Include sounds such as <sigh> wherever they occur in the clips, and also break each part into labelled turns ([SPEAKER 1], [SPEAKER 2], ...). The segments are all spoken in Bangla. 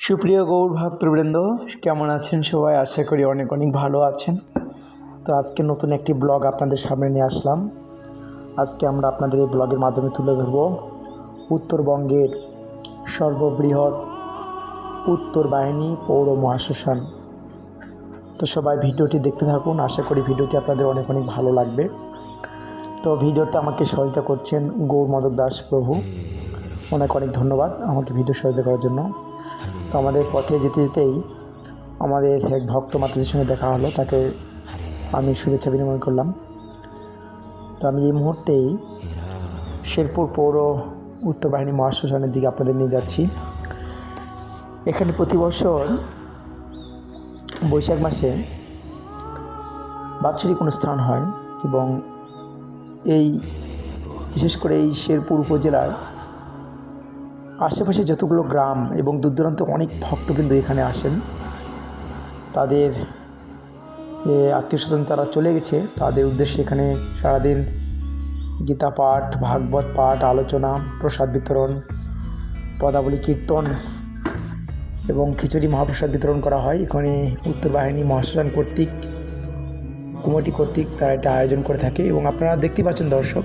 [SPEAKER 1] সুপ্রিয় গৌর ভক্তবৃন্দ কেমন আছেন সবাই? আশা করি অনেক অনেক ভালো আছেন। তো আজকে নতুন একটি ব্লগ আপনাদের সামনে নিয়ে আসলাম। আজকে আমরা আপনাদের এই ব্লগের মাধ্যমে তুলে ধরব উত্তরবঙ্গের সর্ববৃহৎ উত্তর বাহিনী পৌর মহাশ্মশান। তো সবাই ভিডিওটি দেখতে থাকুন, আশা করি ভিডিওটি আপনাদের অনেক অনেক ভালো লাগবে। তো ভিডিওতে আমাকে সহযোগিতা করছেন গৌর মদক দাস প্রভু। অনেক অনেক ধন্যবাদ আমাকে ভিডিও সহযোগিতা করার জন্য। তো আমাদের পথে যেতে যেতেই আমাদের এক ভক্ত মাতাজির সঙ্গে দেখা হলো, তাকে আমি শুভেচ্ছা বিনিময় করলাম। তো আমি এই মুহূর্তেই শেরপুর পৌর উত্তর বাহিনী মহাশ্মশানের দিকে আপনাদের নিয়ে যাচ্ছি। এখানে প্রতি বছর বৈশাখ মাসে বাৎসরিক অনুষ্ঠান হয় এবং এই, বিশেষ করে এই শেরপুর উপজেলার আশেপাশে যতগুলো গ্রাম এবং দূর দূরান্ত অনেক ভক্তবৃন্দ এখানে আসেন, তাদের আত্মীয় স্বজন তারা চলে গেছে, তাদের উদ্দেশ্যে এখানে সারাদিন গীতা পাঠ, ভাগবত পাঠ, আলোচনা, প্রসাদ বিতরণ, পদাবলী কীর্তন এবং খিচুড়ি মহাপ্রসাদ বিতরণ করা হয়। এখানে উত্তর বাহিনী মহাশ্মশান কর্তৃক কুমটি কর্তৃক তারা এটা আয়োজন করে থাকে এবং আপনারা দেখতে পাচ্ছেন দর্শক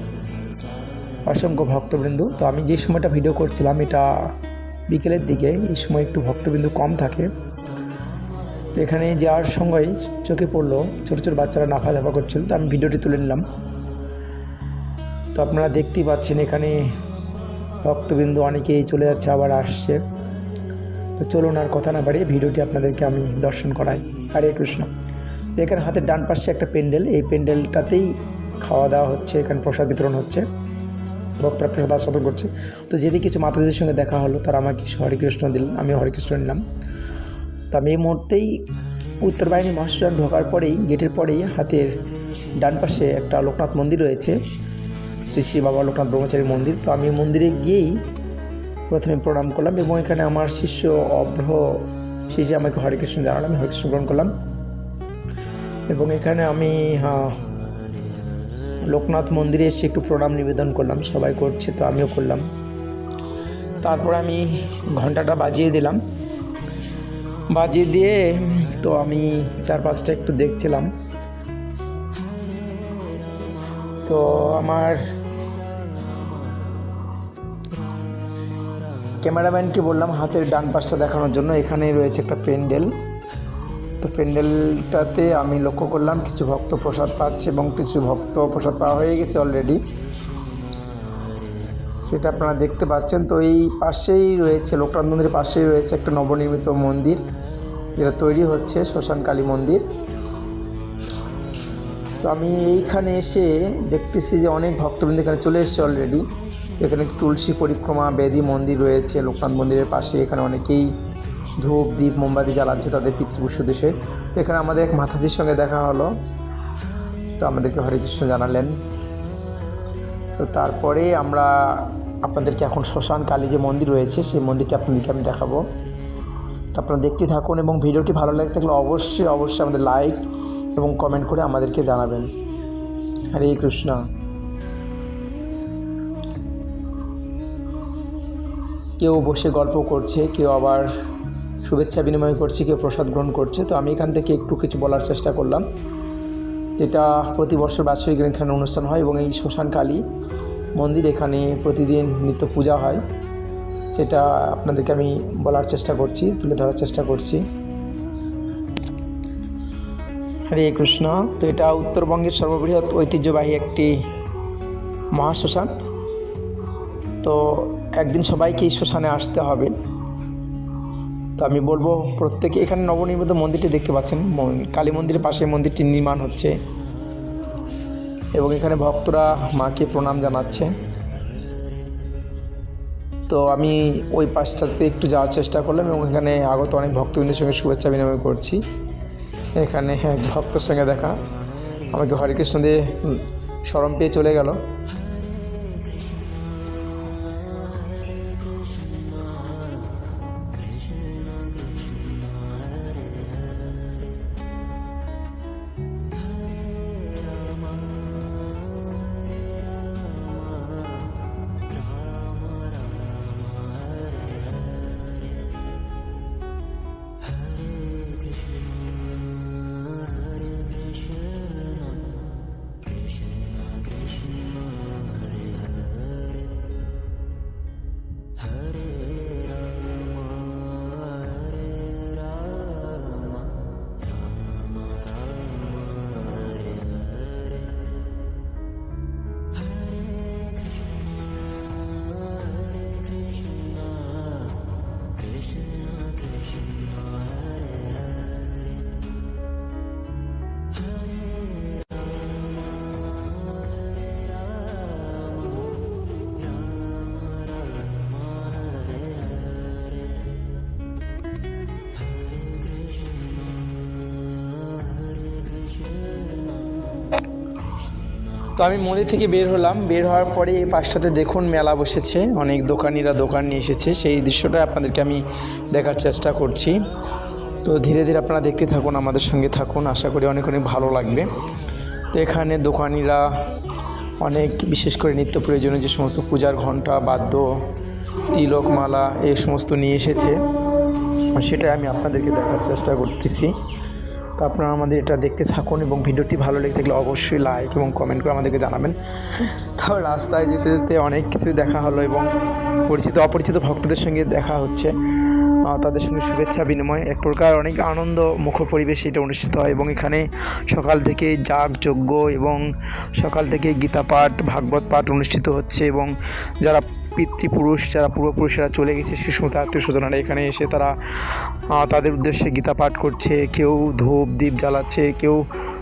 [SPEAKER 1] অসংখ্য ভক্তবৃন্দ। তো আমি যে সময়টা ভিডিও করছিলাম, এটা বিকেলের দিকে, এই সময় একটু ভক্তবিন্দু কম থাকে। তো এখানে যাওয়ার সময় চোখে পড়ল, ছোটো ছোটো বাচ্চারা নাফা ধাফা করছিল, তো আমি ভিডিওটি তুলে নিলাম। তো আপনারা দেখতেই পাচ্ছেন এখানে ভক্তবিন্দু অনেকেই চলে যাচ্ছে, আবার আসছে। তো চলুন আর কথা না বাড়িয়ে ভিডিওটি আপনাদেরকে আমি দর্শন করাই। হরে কৃষ্ণ। এখানে হাতের ডান পাশে একটা প্যান্ডেল, এই প্যান্ডেলটাতেই খাওয়া দাওয়া হচ্ছে, এখানে প্রসাদ বিতরণ হচ্ছে। ভক্তরা প্রসাদ আস্বাদন করছে। তো যদি কিছু মাতাদের সঙ্গে দেখা হলো তারা আমাকে হরিকৃষ্ণ দিলেন আমি হরিকৃষ্ণ নিলাম। তো আমি এই মুহূর্তেই উত্তর বাহিনী মহাশ্মশান ঢোকার পরেই গেটের পরেই হাতের ডান পাশে একটা লোকনাথ মন্দির রয়েছে। শ্রী শ্রী বাবা লোকনাথ ব্রহ্মচারী মন্দির। তো আমি মন্দিরে গিয়েই প্রথমে প্রণাম করলাম এবং এখানে আমার শিষ্য অভ্র শিষ্য আমাকে হরিকৃষ্ণ জানালাম হরিকৃষ্ণ গ্রহণ করলাম। এবং এখানে আমি হ্যাঁ, লোকনাথ মন্দিরে এসে একটু প্রণাম নিবেদন করলাম, সবাই করছে তো আমিও করলাম। তারপর আমি ঘন্টাটা বাজিয়ে দিলাম। বাজিয়ে দিয়ে তো আমি চার পাঁচটা একটু দেখছিলাম। তো আমার ক্যামেরাম্যানকে বললাম হাতের ডান পাশটা দেখানোর জন্য এখানে রয়েছে একটা প্যান্ডেল তো প্যান্ডেলটাতে আমি লক্ষ্য করলাম কিছু ভক্ত প্রসাদ পাচ্ছে এবং কিছু ভক্ত প্রসাদ পাওয়া হয়ে গেছে অলরেডি সেটা আপনারা দেখতে পাচ্ছেন। তো এই পাশেই রয়েছে, লোকনাথ মন্দিরের পাশেই রয়েছে একটা নবনির্মিত মন্দির, যেটা তৈরি হচ্ছে শ্মশান কালী মন্দির। তো আমি এইখানে এসে দেখতেছি যে অনেক ভক্তবৃন্দ এখানে চলে এসেছে অলরেডি এখানে তুলসী পরিক্রমা, বেদী মন্দির রয়েছে, লোকনাথ মন্দিরের পাশে এখানে অনেকেই ধূপ, দ্বীপ, মোমবাতি জ্বালাচ্ছে তাদের পিতৃপুষ্য দেশে। তো এখানে আমাদের এক মাথাজির সঙ্গে দেখা হলো। তো আমাদেরকে হরে কৃষ্ণ জানালেন। তো তারপরে আমরা আপনাদেরকে এখন শ্মশান কালী যে মন্দির রয়েছে, সেই মন্দিরটি আপনাদেরকে আমি দেখাবো। তো আপনারা দেখতে থাকুন এবং ভিডিওটি ভালো লাগে থাকলে অবশ্যই অবশ্যই আমাদের লাইক এবং কমেন্ট করে আমাদেরকে জানাবেন। হরে কৃষ্ণ। কেউ বসে গল্প করছে, কেউ আবার শুভেচ্ছা বিনিময় করছি, কেউ প্রসাদ গ্রহণ করছে। তো আমি এখান থেকে একটু কিছু বলার চেষ্টা করলাম। যেটা প্রতি বছর বাৎসরিক এখানে অনুষ্ঠান হয় এবং এই শ্মশান কালী মন্দির এখানে প্রতিদিন নিত্য পূজা হয়। সেটা আপনাদেরকে আমি বলার চেষ্টা করছি, তুলে ধরার চেষ্টা করছি। হরে কৃষ্ণ। তো এটা উত্তরবঙ্গের সর্ববৃহৎ ঐতিহ্যবাহী একটি মহাশ্মশান। তো একদিন সবাইকে এই শ্মশানে আসতে হবে। তো আমি বলব প্রত্যেকে এখানে নবনির্মিত মন্দিরটি দেখতে পাচ্ছেন। কালী মন্দিরের পাশে মন্দিরটি নির্মাণ হচ্ছে এবং এখানে ভক্তরা মাকে প্রণাম জানাচ্ছে। তো আমি ওই পাশটাতে একটু যাওয়ার চেষ্টা করলাম এবং এখানে আগত অনেক ভক্তবৃন্দের সঙ্গে শুভেচ্ছা বিনিময় করছি। এখানে <laughs> ভক্তর সঙ্গে দেখা। আমাকে হরেকৃষ্ণ দিয়ে উম, শরম পেয়ে চলে গেল। তো আমি মন্দির থেকে বের হলাম। বের হওয়ার পরে এই পাশটাতে দেখুন মেলা বসেছে। অনেক দোকানিরা দোকান নিয়ে এসেছে। সেই দৃশ্যটা আপনাদেরকে আমি দেখার চেষ্টা করছি। তো ধীরে ধীরে আপনারা দেখতে থাকুন, আমাদের সঙ্গে থাকুন। আশা করি অনেক অনেক ভালো লাগবে। তো এখানে দোকানিরা অনেক, বিশেষ করে নিত্য প্রয়োজনীয় যে সমস্ত পূজার ঘণ্টা, বাদ্য তিলক মালা এই সমস্ত নিয়ে এসেছে। সেটাই আমি আপনাদেরকে দেখার চেষ্টা করতেছি। তো আপনারা আমাদের এটা দেখতে থাকুন এবং ভিডিওটি ভালো লেগে থাকলে অবশ্যই লাইক এবং কমেন্ট করে আমাদেরকে জানাবেন। তো রাস্তায় যেতে যেতে অনেক কিছুই দেখা হলো এবং পরিচিত, অপরিচিত ভক্তদের সঙ্গে দেখা হচ্ছে। তাদের সঙ্গে শুভেচ্ছা, বিনিময়, এক প্রকার অনেক আনন্দ, মুখ পরিবেশে এটা অনুষ্ঠিত হয় এবং এখানে সকাল থেকে যাগযজ্ঞ এবং সকাল থেকে গীতা পাঠ ভাগবত পাঠ অনুষ্ঠিত হচ্ছে এবং যারা পিতৃপুরুষ যারা পূর্বপুরুষেরা চলে গেছে সে সমস্ত আত্মীয় স্বজনরা এখানে এসে তারা তাদের উদ্দেশ্যে গীতা পাঠ করছে, কেউ ধূপ দ্বীপ জ্বালাচ্ছে, কেউ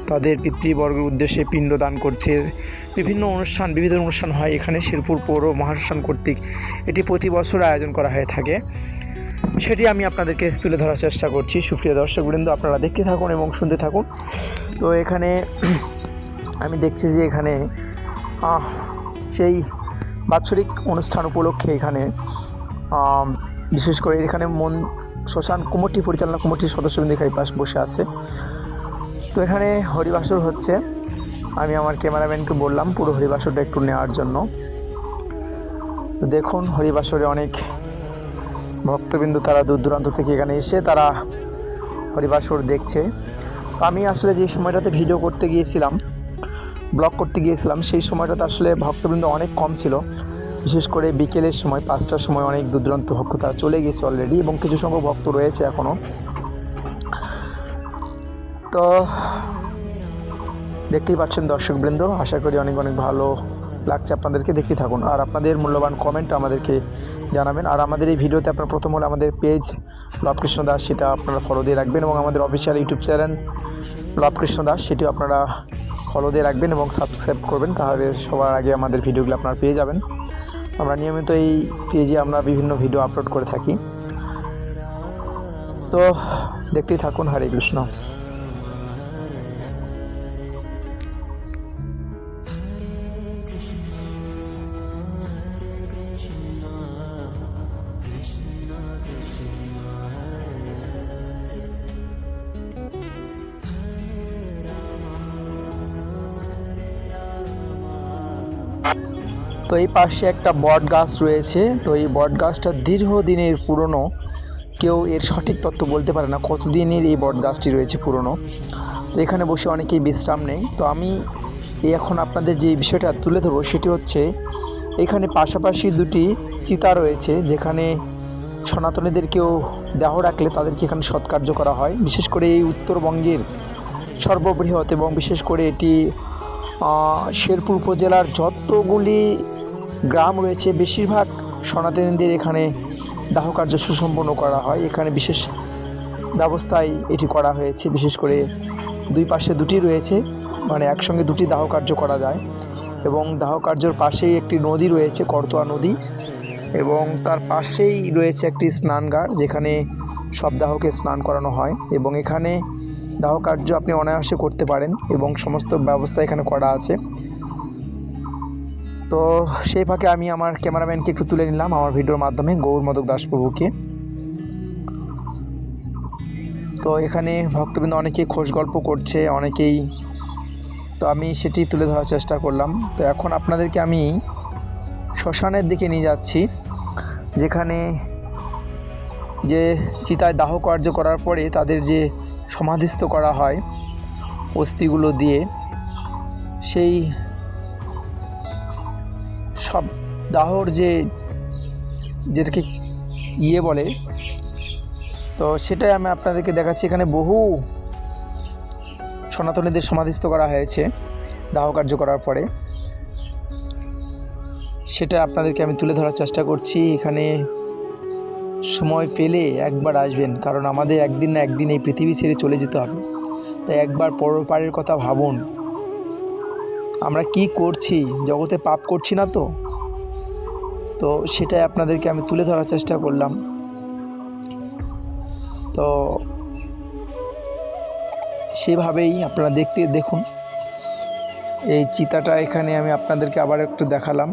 [SPEAKER 1] তাদের পিতৃবর্গের উদ্দেশ্যে পিণ্ডদান করছে। বিভিন্ন অনুষ্ঠান বিবিধ অনুষ্ঠান হয় এখানে শেরপুর পৌর মহাশ্মশান কর্তৃক। এটি প্রতি বছর আয়োজন করা হয়ে থাকে। সেটি আমি আপনাদেরকে তুলে ধরার চেষ্টা করছি। সুপ্রিয় দর্শকবৃন্দ, আপনারা দেখতে থাকুন এবং শুনতে থাকুন। তো এখানে, <clears throat> আমি দেখছি যে এখানে সেই বাৎসরিক অনুষ্ঠান উপলক্ষে এখানে বিশেষ করে এখানে মন, শ্মশান কমিটি পরিচালনা কমিটির সদস্যবৃন্দ এখানে পাশ বসে আছে। তো এখানে হরিবাসর হচ্ছে। আমি আমার ক্যামেরাম্যানকে বললাম, পুরো হরিবাসরটা একটু নেওয়ার জন্য। দেখুন, হরিবাসরে অনেক ভক্তবিন্দু তারা দূর দূরান্ত থেকে এখানে এসে তারা হরিবাসর দেখছে। তো আমি আসলে যে সময়টাতে ভিডিও করতে গিয়েছিলাম ব্লগ করতে গিয়েছিলাম, সেই সময়টাতে আসলে ভক্তবৃন্দ অনেক কম ছিল। বিশেষ করে বিকেলের সময়, পাঁচটার সময় অনেক দূর দূরান্ত ভক্ত তারা চলে গেছে অলরেডি এবং কিছু সংখ্যক ভক্ত রয়েছে এখনও তো, দেখতেই পাচ্ছেন দর্শকবৃন্দ, আশা করি অনেক অনেক ভালো লাগছে আপনাদেরকে। দেখতে থাকুন। আর আপনাদের মূল্যবান কমেন্ট আমাদেরকে জানাবেন। আর আমাদের এই ভিডিওতে আপনার প্রথম হলে আমাদের পেজ লবকৃষ্ণ দাস, সেটা আপনারা ফলো দিয়ে রাখবেন এবং আমাদের official YouTube channel Labakrishna Das, সেটিও আপনারা ফলো দিয়ে রাখবেন এবং সাবস্ক্রাইব করবেন, তাহলে সবার আগে আমাদের ভিডিওগুলো আপনারা পেয়ে যাবেন। আমরা নিয়মিত এই পেজে আমরা বিভিন্ন ভিডিও আপলোড করে থাকি। তো দেখতেই থাকুন, হরে কৃষ্ণ। তো এই পাশে একটা বট গাছ রয়েছে। তো এই বট গাছটা দীর্ঘদিনের পুরনো। কেউ এর সঠিক তথ্য বলতে পারে না কতদিনের এই বট গাছটি রয়েছে পুরনো। তো এখানে বসে অনেকেই বিশ্রাম নেই। তো আমি এখন আপনাদের যে বিষয়টা তুলে ধরবো সেটি হচ্ছে, এখানে পাশাপাশি দুটি চিতা রয়েছে যেখানে সনাতনীদেরকেও দেহ রাখলে তাদেরকে এখানে সৎকার্য করা হয়। বিশেষ করে এই উত্তরবঙ্গের সর্ববৃহৎ এবং বিশেষ করে এটি শেরপুর উপজেলার যতগুলি গ্রাম রয়েছে। বেশিরভাগ সনাতনীদের এখানে দাহ কার্য সুসম্পন্ন করা হয়। এখানে বিশেষ ব্যবস্থায় এটি করা হয়েছে। বিশেষ করে দুই পাশে দুটি রয়েছে মানে একসঙ্গে দুটি দাহ কার্য করা যায় এবং দাহ কার্যর পাশেই একটি নদী রয়েছে, করতোয়া নদী এবং তার পাশেই রয়েছে একটি স্নানগার যেখানে সব দাহকে স্নান করানো হয় এবং এখানে দাহ কার্য আপনি অনায়াসে করতে পারেন এবং সমস্ত ব্যবস্থা এখানে করা আছে। তো সেই ফাঁকে আমি আমার ক্যামেরাম্যানকে একটু তুলে নিলাম আমার ভিডিওর মাধ্যমে, গৌর মদক দাসপ্রভুকে তো এখানে ভক্তবৃন্দ অনেকেই খোঁজ গল্প করছে, অনেকেই তো আমি সেটি তুলে ধরার চেষ্টা করলাম। তো এখন আপনাদেরকে আমি শ্মশানের দিকে নিয়ে যাচ্ছি, যেখানে যে চিতায় দাহ কার্য করার পরে তাদের যে সমাধিস্থ করা হয় অস্থিগুলো দিয়ে, সেই সব দাহর যে যেটাকে ইয়ে বলে, তো সেটাই আমি আপনাদেরকে দেখাচ্ছি। এখানে বহু সনাতনীদের সমাধিস্থ করা হয়েছে দাহ কার্য করার পরে। সেটা আপনাদেরকে আমি তুলে ধরার চেষ্টা করছি। এখানে সময় পেলে একবার আসবেন, কারণ আমাদের একদিন না একদিন এই পৃথিবী ছেড়ে চলে যেতে হবে। তাই একবার পরপারের কথা ভাবুন। আমরা কি করছি? জগতে পাপ করছি না তো? তো সেটাই আপনাদেরকে আমি তুলে ধরার চেষ্টা করলাম। তো সেভাবেই আপনারা দেখতে দেখুন। এই চিতাটা এখানে আমি আপনাদেরকে আবার একটু দেখালাম।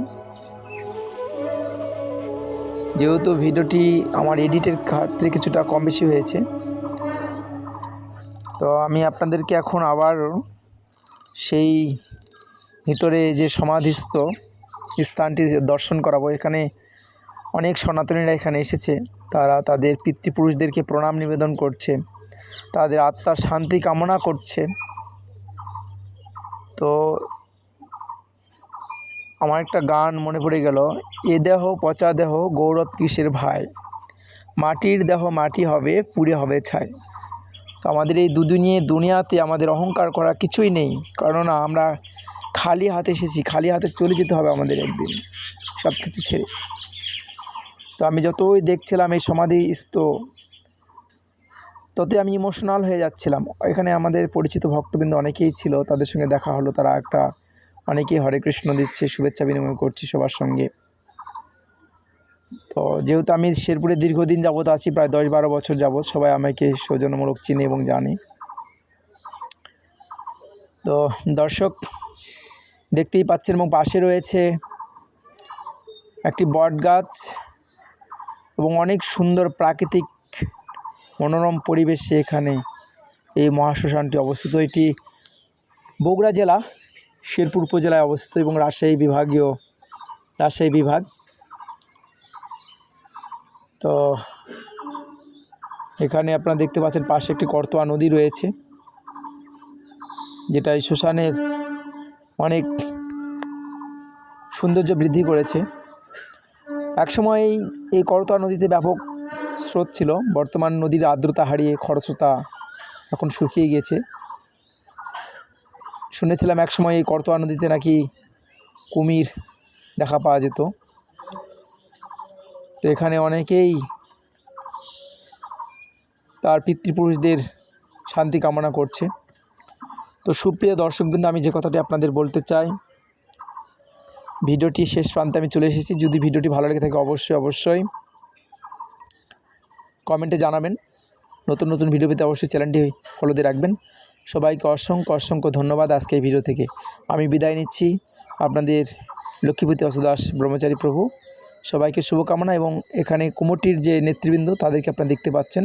[SPEAKER 1] যেহেতু ভিডিওটি আমার এডিটের ক্ষেত্রে কিছুটা কম বেশি হয়েছে। তো আমি আপনাদেরকে এখন আবার সেই ভিতরে যে সমাধিস্থ স্থানটি দর্শন করাবো, এখানে অনেক সনাতনীরা এখানে এসেছে। তারা তাদের পিতৃপুরুষদেরকে প্রণাম নিবেদন করছে। তাদের আত্মার শান্তি কামনা করছে। তো আমার একটা গান মনে পড়ে গেল, এ দেহ পচা দেহ, গৌরব কিসের ভাই? মাটির দেহ মাটি হবে, পুড়ে হবে ছাই। তো আমাদের এই দুদিনিয়ে দুনিয়াতে আমাদের অহংকার করা কিছুই নেই। কারণ আমরা খালি হাতে এসেছি, খালি হাতে চলে যেতে হবে আমাদের একদিন সব কিছু ছেড়ে। তো আমি যতই দেখছিলাম এই সমাধি স্থ, ততই আমি ইমোশনাল হয়ে যাচ্ছিলাম। এখানে আমাদের পরিচিত ভক্তবৃন্দ অনেকেই ছিল, তাদের সঙ্গে দেখা হলো, তারা একটা অনেকেই হরে কৃষ্ণ দিচ্ছে, শুভেচ্ছা বিনিময় করছি সবার সঙ্গে। তো যেহেতু আমি শেরপুরে দীর্ঘদিন যাবৎ আছি, প্রায় দশ বারো বছর যাবৎ, সবাই আমাকে সৌজন্যমূলক চিনে এবং জানে। তো দর্শক দেখতেই পাচ্ছেন এবং পাশে রয়েছে একটি বট গাছ এবং অনেক সুন্দর প্রাকৃতিক মনোরম পরিবেশে এখানে এই মহাশ্মশানটি অবস্থিত। এটি বগুড়া জেলা, শেরপুর উপজেলায় অবস্থিত এবং রাজশাহী বিভাগীয়, রাজশাহী বিভাগ। তো এখানে আপনারা দেখতে পাচ্ছেন পাশে একটি করতোয়া নদী রয়েছে, যেটা এই শ্মশানের অনেক সৌন্দর্য বৃদ্ধি করেছে। একসময় এই এই করতোয়া নদীতে ব্যাপক স্রোত ছিল। বর্তমান নদীর আর্দ্রতা হারিয়ে খরস্রোতা এখন শুকিয়ে গিয়েছে। শুনেছিলাম একসময় এই করতোয়া নদীতে নাকি কুমির দেখা পাওয়া যেত। তো এখানে অনেকেই তার পিতৃপুরুষদের শান্তি কামনা করছে। তো সুপ্রিয় দর্শকবৃন্দ, আমি যে কথাটি আপনাদের বলতে চাই ভিডিওটি শেষ প্রান্তে আমি চলে এসেছি। যদি ভিডিওটি ভালো লেগে থাকে অবশ্যই অবশ্যই কমেন্টে জানাবেন। নতুন নতুন ভিডিও পেতে অবশ্যই চ্যানেলটি ফলো দিয়ে রাখবেন। সবাইকে অসংখ্য অসংখ্য ধন্যবাদ আজকে এই ভিডিও থেকে। আমি বিদায় নিচ্ছি আপনাদের লক্ষ্মীপতি অসদাস ব্রহ্মচারী প্রভু। সবাইকে শুভকামনা এবং এখানে কুমোরটির যে নেতৃবৃন্দ তাদেরকে আপনারা দেখতে পাচ্ছেন।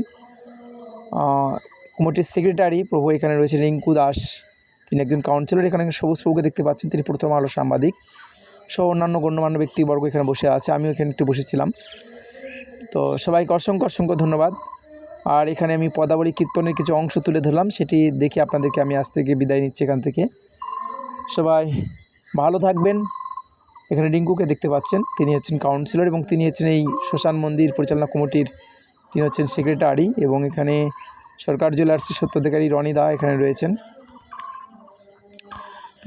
[SPEAKER 1] আহ, কুমোরটির সেক্রেটারি প্রভু এখানে রয়েছে রিঙ্কু দাস। তিনি একজন কাউন্সিলর এখানে সবুজ প্রভুকে দেখতে পাচ্ছেন। তিনি প্রথম আলো সাংবাদিক। সহ অন্যান্য গণ্যমান্য ব্যক্তিবর্গ এখানে বসে আছে, আমিও এখানে একটু বসেছিলাম। তো সবাইকে অসংখ্য অসংখ্য ধন্যবাদ। আর এখানে আমি পদাবলী কীর্তনের কিছু অংশ তুলে ধরলাম, সেটি দেখে আপনাদেরকে আমি আজ থেকে বিদায় নিচ্ছি এখান থেকে। সবাই ভালো থাকবেন। এখানে রিঙ্কুকে দেখতে পাচ্ছেন, তিনি হচ্ছেন কাউন্সিলর এবং তিনি হচ্ছেন এই শ্মশান মন্দির পরিচালনা কমিটির, তিনি হচ্ছেন সেক্রেটারি এবং এখানে সরকার জুয়েলার্সের সত্যাধিকারী রনি দা এখানে রয়েছেন।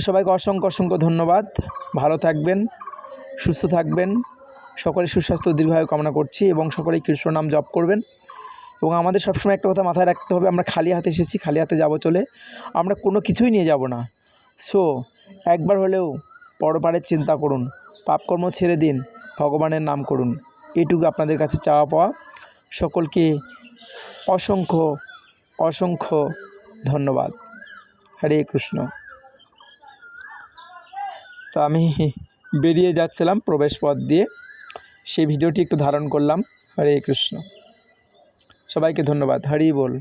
[SPEAKER 1] সবাইকে অসংখ্য অসংখ্য ধন্যবাদ। ভালো থাকবেন, সুস্থ থাকবেন সকলে সুস্বাস্থ্য দীর্ঘায়ু কামনা করছি এবং সকলেই কৃষ্ণ নাম জপ করবেন। এবং আমাদের সবসময় একটা কথা মাথায় রাখতে হবে, আমরা খালি হাতে এসেছি, খালি হাতে যাব চলে। আমরা কোনো কিছুই নিয়ে যাব না। সো একবার হলেও পরপারের চিন্তা করুন, পাপকর্ম ছেড়ে দিন, ভগবানের নাম করুন। এটুকু আপনাদের কাছে চাওয়া পাওয়া। সকলকে অসংখ্য অসংখ্য ধন্যবাদ। হরে কৃষ্ণ। তো আমি বেরিয়ে যাচ্ছিলাম প্রবেশ পথ দিয়ে। সেই ভিডিওটি একটু ধারণ করলাম। হরে কৃষ্ণ। সবাইকে ধন্যবাদ। হরি বল।